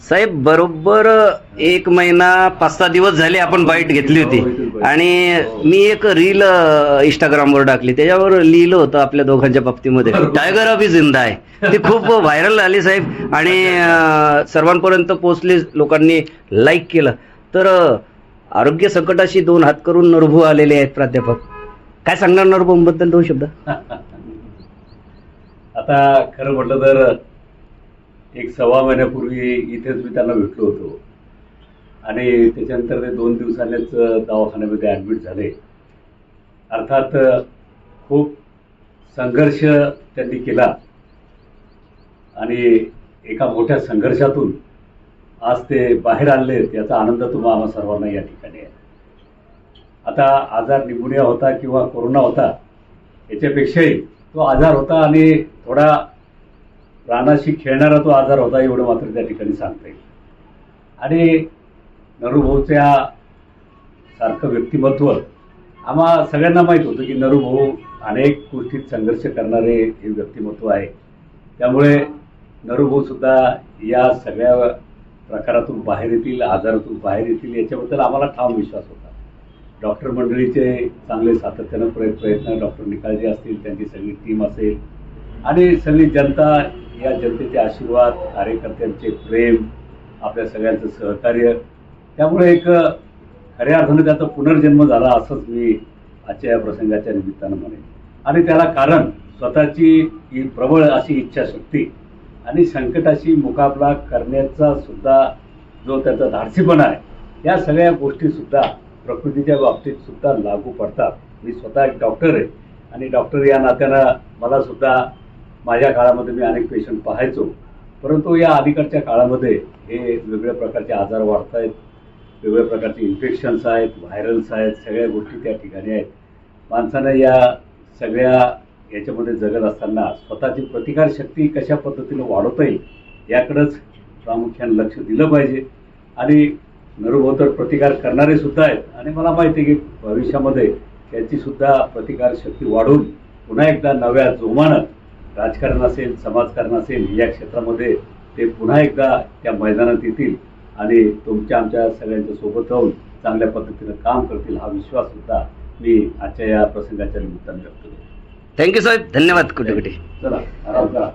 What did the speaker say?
साहेब बरोबर एक महिना पाच सहा दिवस झाले आपण बाईट घेतली होती. आणि मी एक रील इंस्टाग्रामवर टाकली. त्याच्यावर लिहिलं होतं आपल्या दोघांच्या बाबतीमध्ये. टायगर अभि जिंदा आहे. ती खूप व्हायरल झाली साहेब. आणि सर्वांपर्यंत पोहोचली लोकांनी लाईक केलं. तर आरोग्य संकटाशी दोन हात करून नरभू आलेले आहेत प्राध्यापक. काय सांगणार नरभूबद्दल दोन शब्द? आता खरं म्हटलं तर एक सव्वा महिन्यापूर्वी इथेच मी त्यांना भेटलो होतो. आणि त्याच्यानंतर ते दोन दिवसांनीच दवाखान्यामध्ये ॲडमिट झाले. अर्थात खूप संघर्ष त्यांनी केला. आणि एका मोठ्या संघर्षातून आज ते बाहेर आले याचा आनंद तुम्हा आम्हा सर्वांना या ठिकाणी आहे. आता आजार निमोनिया होता किंवा कोरोना होता याच्यापेक्षाही तो आजार होता आणि थोडा प्राणाशी खेळणारा तो आजार होता एवढं मात्र त्या ठिकाणी सांगता येईल. आणि नरूभाऊच्या सारखं व्यक्तिमत्व आम्हा सगळ्यांना माहीत होतं की नरूभाऊ अनेक गोष्टीत संघर्ष करणारे हे व्यक्तिमत्व आहे. त्यामुळे नरूभाऊसुद्धा या सगळ्या प्रकारातून बाहेर येतील आजारातून बाहेर येतील याच्याबद्दल आम्हाला ठाम विश्वास होता. डॉक्टर मंडळीचे चांगले सातत्यानं प्रयत्न प्रयत्न डॉक्टर निकाळजे असतील त्यांची सगळी टीम असेल. आणि सगळी जनता या जनतेचे आशीर्वाद कार्यकर्त्यांचे प्रेम आपल्या सगळ्यांचं सहकार्य. त्यामुळे एक खऱ्या अर्थानं त्याचा पुनर्जन्म झाला असंच मी आजच्या या प्रसंगाच्या निमित्तानं म्हणेन. आणि त्याला कारण स्वतःची ही प्रबळ अशी इच्छाशक्ती आणि संकटाशी मुकाबला करण्याचा सुद्धा जो त्याचा धाडसीपणा आहे या सगळ्या गोष्टी सुद्धा प्रकृतीच्या बाबतीत सुद्धा लागू पडतात. मी स्वतः एक डॉक्टर आहे आणि डॉक्टर या नात्यानं मला सुद्धा माझ्या काळामध्ये मी अनेक पेशंट पाहायचो. परंतु या अलीकडच्या काळामध्ये हे वेगवेगळ्या प्रकारचे आजार वाढत आहेत वेगवेगळ्या प्रकारचे इन्फेक्शन्स आहेत व्हायरल्स आहेत सगळ्या गोष्टी त्या ठिकाणी आहेत. माणसानं या सगळ्या याच्यामध्ये जगत असताना स्वतःची प्रतिकारशक्ती कशा पद्धतीनं वाढवता येईल याकडंच प्रामुख्याने लक्ष दिलं पाहिजे. आणि नरूभाऊ प्रतिकार करणारे सुद्धा आहेत. आणि मला माहिती आहे की भविष्यामध्ये त्याचीसुद्धा प्रतिकारशक्ती वाढून पुन्हा एकदा नव्या जोमानं राजकारण असेल समाजकारण असेल या क्षेत्रामध्ये ते पुन्हा एकदा त्या मैदानात येतील आणि तुमच्या आमच्या सगळ्यांच्या सोबत राहून चांगल्या पद्धतीनं काम करतील हा विश्वास सुद्धा मी आजच्या या प्रसंगाच्या निमित्तानं व्यक्त करतो. थँक्यू साहेब धन्यवाद कुठे कुठे? चला आराम करा.